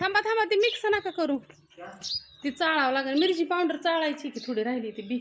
थांबा थांबा ती मिक्स नका करू. ती चाळावं लागेल. मिरची पावडर चाळायची की थोडी राहिली ती बी.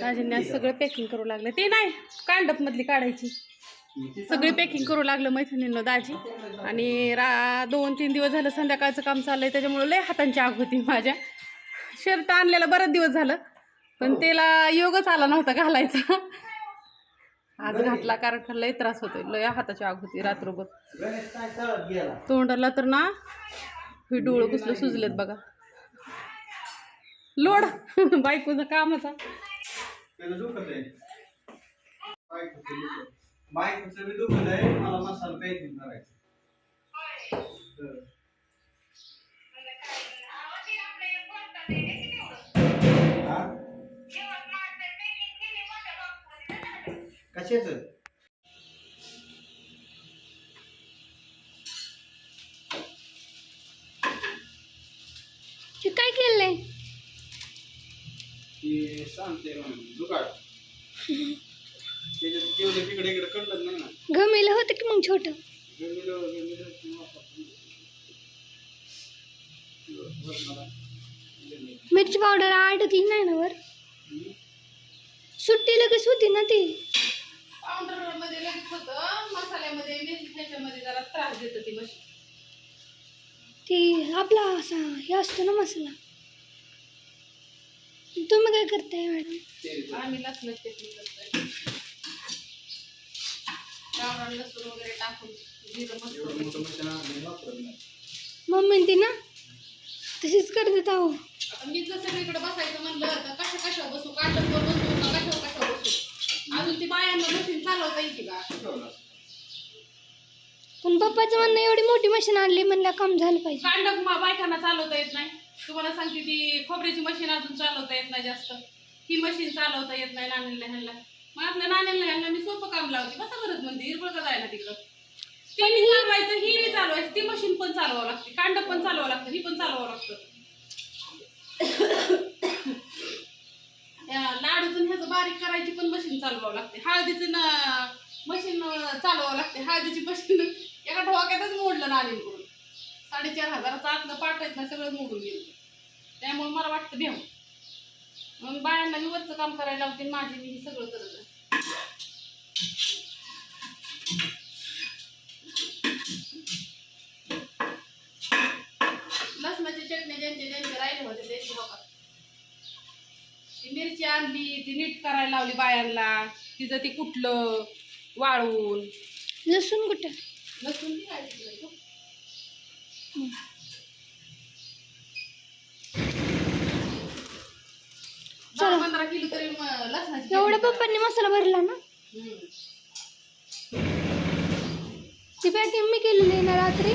दाजींनी आज सगळं पॅकिंग करू लागलं. ते नाही कांडप मधली काढायची. सगळी पॅकिंग करू लागलं मैत्रिणींना दाजी. आणि रा दोन तीन दिवस झालं संध्याकाळचं काम चाललंय त्याच्यामुळे लय हातांची आग होती माझ्या. शर्ट आणलेला बरेच दिवस झालं. पण त्याला योगच आला नव्हता घालायचा. आज घातला कारण लय त्रास होतोय. लय हाताची आग होती रात्रभर. तोंडाला तर ना हे डोळं कसलं सुजलेत बघा. लोड. बायकोचं कामाचा बायकोचं मला मसाला पॅकिंग करायचं. कशाचं हे काय केलंय? की सांगते म्हणून दुकाळ त्याच्यात जेवढे तिकडे इकडे कळत नाही ना. गमेलं होतं की मग छोट? गमिलो गमिलो किंवा. मिरची पावडर नाही ना वर. सुट्टी लगेच होती ना ती. ह्याच्यामध्ये जरा त्रास देत ती मशीन ती आपला असा हे असतो ना मसाला. तुम्ही काय करताय मॅडम? आम्ही लसण चटणी करतोय. गावरान लसूण वगैरे टाकून जिरं मस्त. मम्मी ती ना तशीच करतात अहो. आता मी जर सगळीकडे बसायचं म्हणलं तर कशा कशा बसू काटकवर बसू कशा कशा बसू? अजून ती बायांना मशीन चालवता येते का? पप्पाचं म्हणणं एवढी मोठी मशीन आणली म्हणलं काम झालं पाहिजे. कांडक मा बायकांना चालवता येत नाही. तुम्हाला सांगते ती खोबऱ्याची मशीन अजून चालवता येत नाही जास्त. ही मशीन चालवता येत नाही नानीला ह्यांना. मग आपल्या नानीला ह्यांना मी सोपं काम लावते. बसा गरज म्हणते हिरबळ का जायला तिकडं? ती बी चालवायचं ही बी चालवायची ती मशीन पण चालवावं लागते. कांडक पण चालवावं लागतं ही पण चालवावं लागतं. त्या लाडूचं ह्याचं बारीक करायची पण मशीन चालवावं लागते. हळदीचं ना मशीन चालवावं लागते. हळदीची मशीन एका ठोक्यातच साडेचार हजाराचं आतलं पाठ ना सगळं मोडून गेलं. त्यामुळे मला वाटतं भेव मग बायांना मी वरचं काम करायला लावते माझी मी सगळं करत लसणाची चटणी ज्यांचे ज्यांचे राहिले होते त्यांची बघा ती मिरची आणली ती नीट करायला लावली बायांना. तिचं ती कुठलं? वाळून लसूण कुठं? एवढा पप्पांनी मसाला भरला ना. ती पॅकिंग मी केलेली ना रात्री.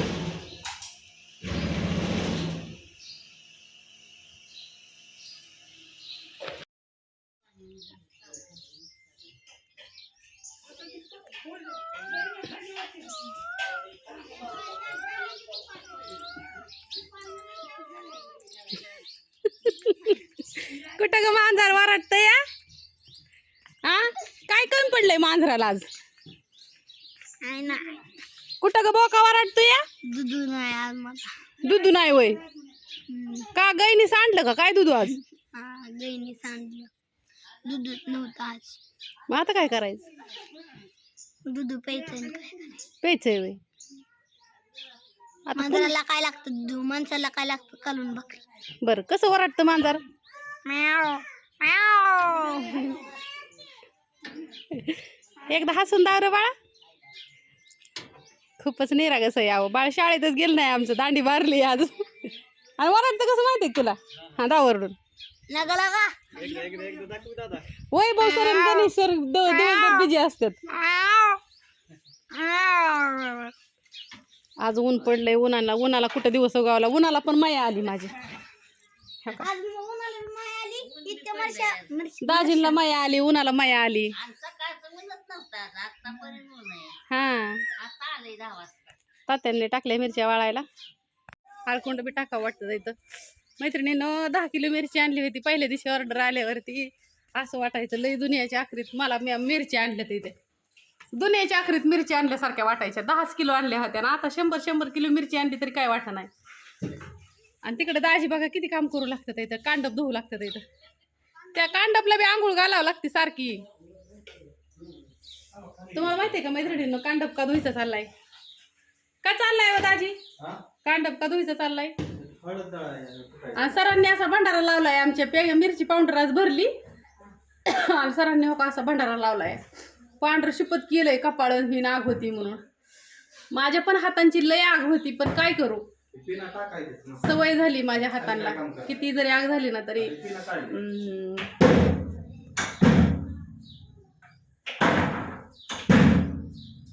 कुठं ग मांजर वरटत या? हा काय कमी पडलंय मांजराला आज? कुठं ग बोका वरटतो या? दूध नाही दूध नाही वय. का गाईने सांडलं का? काय दूध आज? गाईने सांडलं दूध नव्हतं आज. मग आता काय करायचं? दूध प्यायचं. प्यायचंय वय. मांजराला काय लागतं दूध? माणसाला काय लागतं? कालून पुन्हा- बरं कसं वरटतं मांजर? एकदा हसून दाव रे बाळा. खूपच निरागस आहे यावं बाळ शाळेतच गेलं नाही आमचं दांडी मारली आज. आणि वरटतं कसं माहितीये का तुला? हा दावरडून वय भाऊ सर गणेश सर दिवसभर बिजी असतात. आज ऊन पडलंय उन्हाला उन्हाला कुठं दिवस उगावला? उन्हाला पण माया आली माझी. आज मग उन्हाळ्यात माया आली इतक्या वर्षा वर्षी- दाजींला माया आली उन्हाला माया आली. हा. तात्यांनी टाकल्या मिरच्या वाळायला. आळकोंड बी टाका वाटतं इथं मैत्रिणीनं दहा किलो मिरची आणली होती पहिल्या दिवशी ऑर्डर आल्यावरती. असं वाटायचं लई दुनियाच्या आखरीत मला मी मिरची आणल्या तिथे दुनियाच्या आखरीत मिरची आणल्यासारख्या वाटायच्या. दहाच किलो आणल्या होत्या ना आता शंभर शंभर किलो मिरची आणली तरी काय वाटा नाही आणि तिकडे दाजी बघा किती काम करू लागतात इथं कांडप धुवू लागतात इथं. त्या कांडपला बी आंघोळ घालावं लागते सारखी. तुम्हाला माहितीये का मैत्रिणींनो कांडप का धुईचा चाललाय? का चाललाय हो दाजी? कांडप का धुईचा चाललाय. आणि सरांनी असा भंडारा लावलाय आमच्या पे मिरची पावडर आज भरली. आणि सरांनी हो का असा भंडारा लावलाय. पांढरं शिपत केलंय कपाळ ही नाग होती म्हणून. माझ्या पण हातांची लय आग होती पण काय करू. सवय झाली माझ्या हातांना. किती जरी आग झाली ना तरी.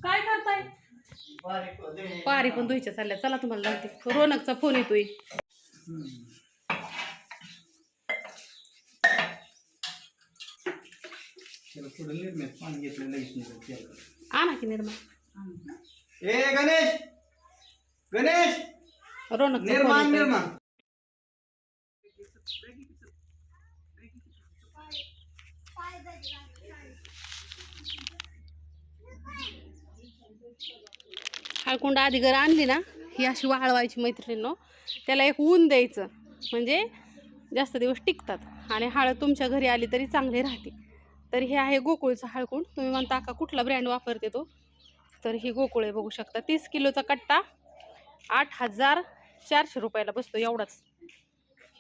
काय करताय. पारी पण धुईच्या चालल्या. चला तुम्हाला लागते रोनकचा फोन येतोय. आणा की निर्मा ए गणेश! गणेश! रोनकचा निर्मा फोन येतोय. निर्मा हळकुंड आधी घर आणली ना ही अशी वाळवायची मैत्रिणींनो. त्याला एक ऊन द्यायचं. म्हणजे जास्त दिवस टिकतात. आणि हळद तुमच्या घरी आली तरी चांगली राहते. तर हे आहे गोकुळचं हळकुंड. तुम्ही म्हणता का कुठला ब्रँड वापरते तो? तर ही गोकुळ आहे बघू शकता. तीस किलोचा कट्टा आठ हजार चारशे रुपयाला बसतो एवढाच.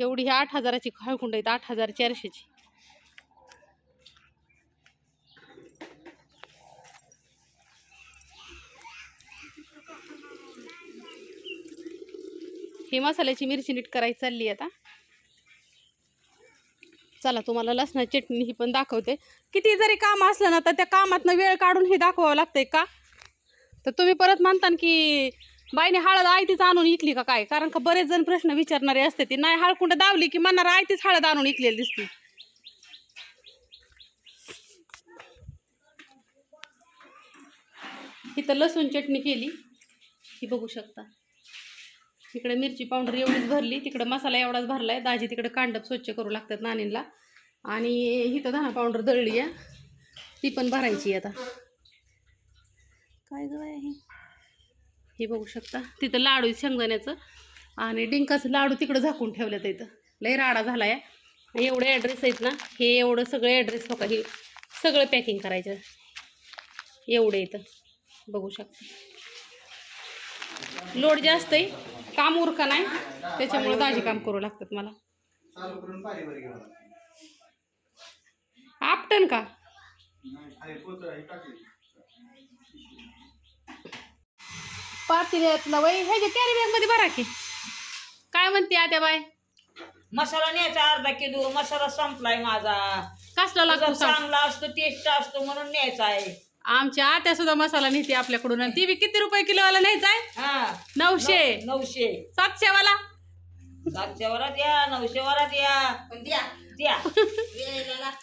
एवढी ही आठ हजाराची हळकुंड आहेत आठ हजार चारशेची. ही मसाल्याची मिरची नीट करायची चालली आता. चला तुम्हाला लसणाची चटणी ही पण दाखवते. किती जरी काम असलं ना तर त्या कामातनं वेळ काढून हे दाखवावं लागतंय का? तर तुम्ही परत म्हणता की बाईने हळद आयतीच आणून इकली का काय? कारण का बरेच जण प्रश्न विचारणारे असते ती नाही हळकुंड दावली की म्हणणार आयतीच हळद आणून इकलेली दिसते. इथं लसूण चटणी केली ही बघू शकता. इकडे मिरची पावडर एवढीच भरली तिकडे मसाला एवढाच भरलाय दाजी तिकडे कांडप स्वच्छ करू लागतात नानींला. आणि इथं धना पावडर दळली आहे ती पण भरायची आता. काय गं आहे हे बघू शकता. तिथं लाडू शेंगदाण्याचं. आणि डिंकाचं लाडू तिकडं झाकून ठेवलं इथं. लय राडा झाला आहे एवढे ॲड्रेस आहेत ना हे एवढं सगळे ॲड्रेस बघा हे सगळं पॅकिंग करायचं. एवढे इथं. बघू शकता. लोड जास्त आहे. काम उरका नाही. त्याच्यामुळे दाजी काम करू लागतात मला. आपटन का? नाही, खाली कोथळा ही टाकली. पातेल्यातला वय ह्याच्या कॅरी बॅगमध्ये भरा की. काय म्हणते आता बाय मसाला न्यायचा अर्धा किलो मसाला संपलाय माझा. कसला लागतो सांग. चांगला असतो टेस्ट असतो म्हणून न्यायचा आहे. आमच्या आत्या सुद्धा मसाला नेते आपल्याकडून आणि ती बी किती रुपये किलोवाला न्यायचा आहे? हा. नऊशे. नऊ- नऊशे. सातशे वाला सातशे वरात या नऊशे वरात या. द्या.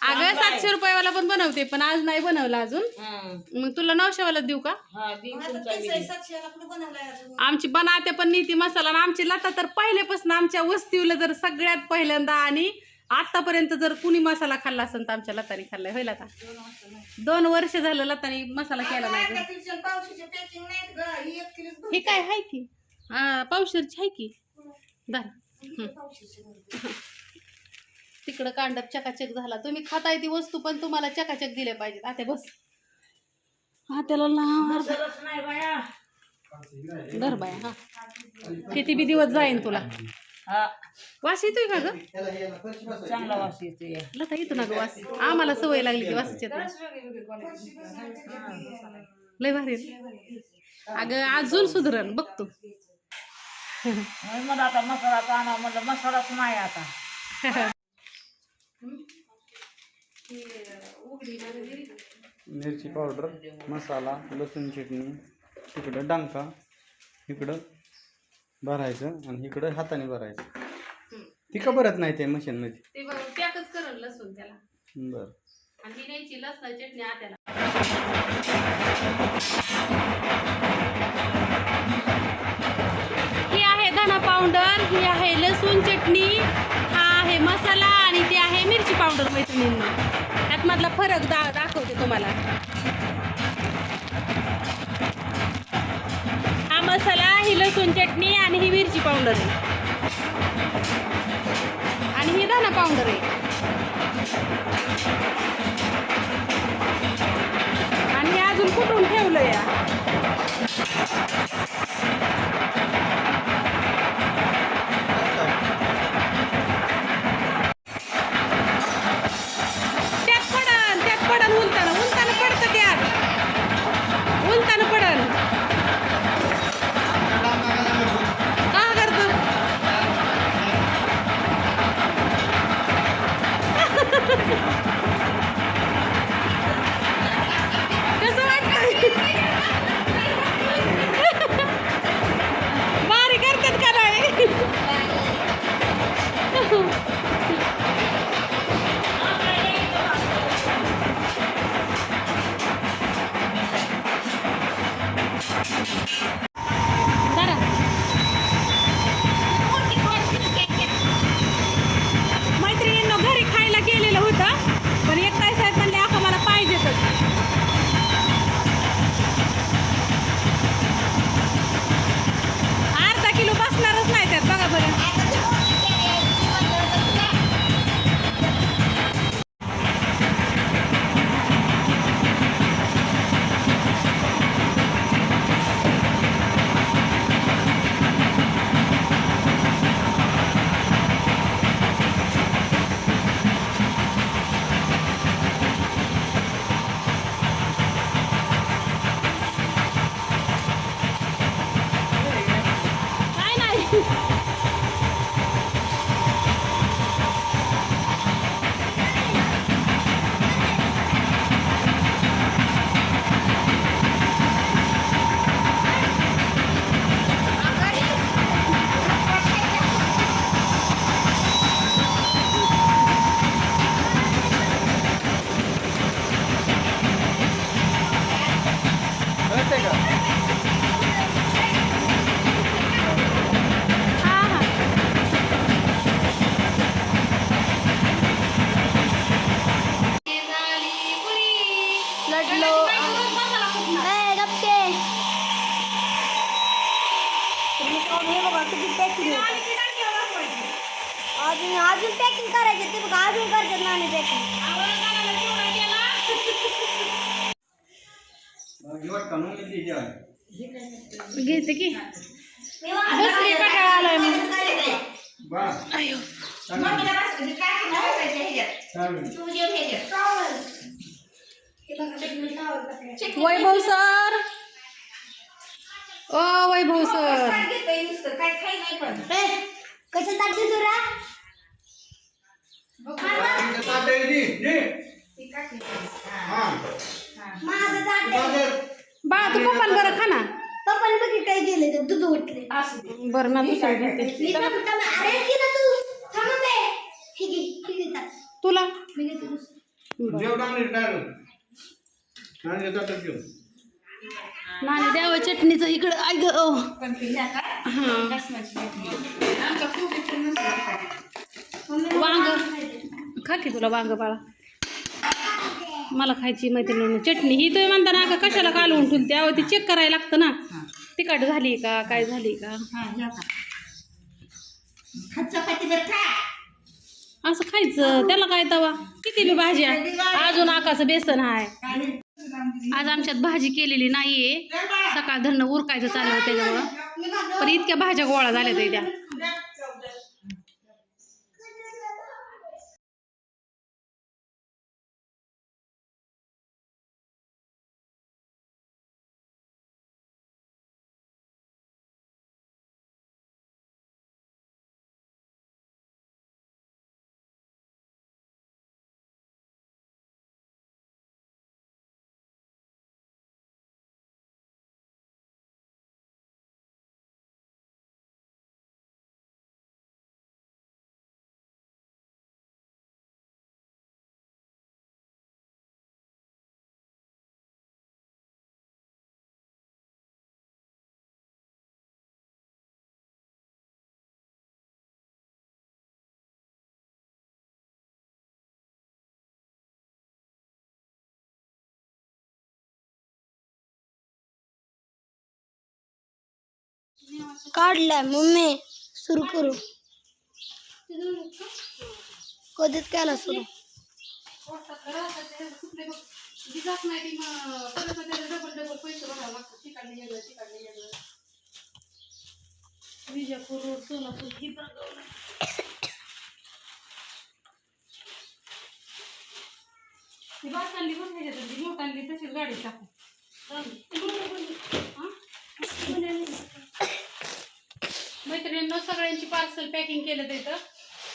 अगं सातशे रुपयावाला पण बनवते पण आज नाही बनवला अजून. हा, मग तुला नऊशे वाला देऊ का? हा, देईन तुमचा बिल. आमची बनाते पण नीती मसाला आणि आमची लता तर पहिल्यापासून आमच्या वस्तीला जर सगळ्यात पहिल्यांदा आणि आतापर्यंत जर कुणी मसाला खाल्ला असेल तर आमच्या लतानी खाल्लाय. होईल आता दोन वर्ष झालं लतानी मसाला केला नाही गं. हे काय आहे की? हा पावशेरची आहे की? दार तिकडं कांडप चकाचक झाला. तुम्ही खाताय ती वस्तू पण तुम्हाला चकाचक दिल्या पाहिजेत. आता बस. हा त्याला धर बाय हा. किती बी दिवस जाईन तुला. हा. वास येतोय का ग? हे. चांगला वास येतोय. लता येतो ना ग वास. आम्हाला सवय लागली ती वासाची आता. लय भारी. अगं अजून सुधरण. बघतो मला आता मसाला आणा म्हणलं मसालाच नाही आता. मिरची पावडर मसाला लसूण चटणी इकडं डांका इकडं भरायचं आणि इकडं हाताने भरायचं. ती का भरत नाही ते मशीनमध्ये? ते पॅकच करण लसूण त्याला. बरं. आणि ही न्यायची लसणा चटणी आत्याला. पावडर ही आहे लसूण चटणी हा आहे मसाला आणि ते आहे मिरची पावडर मैत्रिणींना. त्यातमधला फरक दा दाखवते तुम्हाला. हा मसाला ही लसूण चटणी आणि ही मिरची पावडर आहे. आणि ही दाना पावडर आहे. आणि हे अजून कुठून ठेवलं या हे बघा किती अजून अजून पॅकिंग करायचे ते बघा अजून करतात नाणे पॅकिंग. घेते की बसली कटाळा आलाय मग अयो वैभव सर ओ वैभव सर. कसं ताट तुरा माझं ताट आहे. बाळा तू पप्पाला बरं खा ना. पप्पाने बघी काय ते दूध उठले. बरं ना दुसरं घेते मी पण थांब- अरे की ना तू. थांब बे. हे घे, हे घे ताट. तुला? मी घेते दुसरं. नाणी द्यावं चटणीचं इकडं ऐक. हां. वांग. खा की तुला वांग बाळा. मला खायची मैत्रिणी चटणी ही तुम्ही म्हणता ना का कशाला कालवून ठेवली? त्यावर ती चेक करायला लागतं ना. तिखट झाली का काय झाली का? असं खायचं. त्याला काय तवा? किती बी भाजी आहे अजून आकाचं बेसन आहे. आज आमच्यात भाजी केलेली नाहीये. सकाळ धरणं उरकायचं चाललं होतं त्याच्यामुळं. पण इतक्या भाज्या गोळा झाल्या त्या. काढलाय मम्मी सुरू करू। कधीच केला सुरू जात नाही ती मग परत डबल डबल पैसे भरावं लागतात तिकडे वेगळं तिकडे वेगळं विजापूर रोड सोलापूर ही? बघावं ती बास आणली बस ह्याच्यात ती मोठ आणली तशीच गाडी टाकू मैत्रिणींना सगळ्यांची पार्सल पॅकिंग केलं त्याचं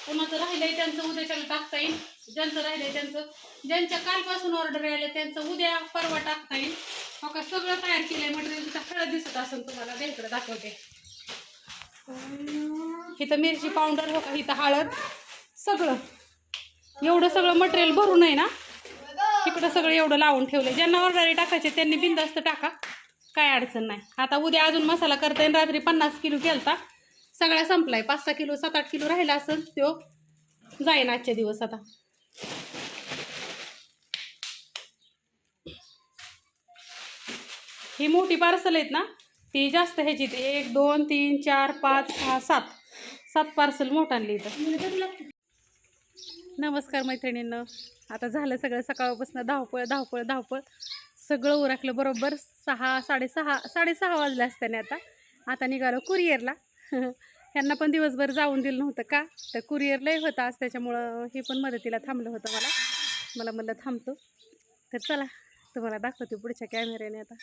कोणाचं राहिलंय त्यांचं उद्याच्याला टाकता येईल. ज्यांचं राहिलंय त्यांचं. ज्यांच्या कालपासून ऑर्डर आले त्यांचं उद्या परवा टाकता येईल. हो मग सगळं तयार केलंय मटेरियल तिथं हळद दिसत असेल तुम्हाला. दे दाखवते. इथं मिरची पावडर हो का? इथं हळद. सगळं. एवढं सगळं मटेरियल भरून आहे ना? तिकडं सगळं एवढं लावून ठेवलं ज्यांना ऑर्डर टाकायचे त्यांनी बिंदास्त टाका. काय अडचण नाही. आता उद्या अजून मसाला करता येईल. रात्री पन्नास किलो केलता. सगळा संपलाय. पाच सहा किलो सात आठ किलो राहिला असेल तो जाईन आजचे दिवस आता. ही मोठी पार्सल आहेत ना ती जास्त ह्याची एक दोन तीन चार पाच सहा सात. सात पार्सल मोठं आणली इथं. नमस्कार मैत्रिणींना. आता झालं सगळं सकाळपासून धावपळ धावपळ धावपळ. सगळं उरकलं बरोबर. सहा साडेसहा साडेसहा वाजले असताना आता. आता निघालो कुरिअरला. ह्यांना पण दिवसभर जाऊन दिलं नव्हतं का? तर कुरिअर लय होता आज त्याच्यामुळं हे पण मदतीला थांबलं होतं मला. मला म्हणलं थांबतो. तर चला तुम्हाला दाखवते पुढच्या कॅमेऱ्याने आता.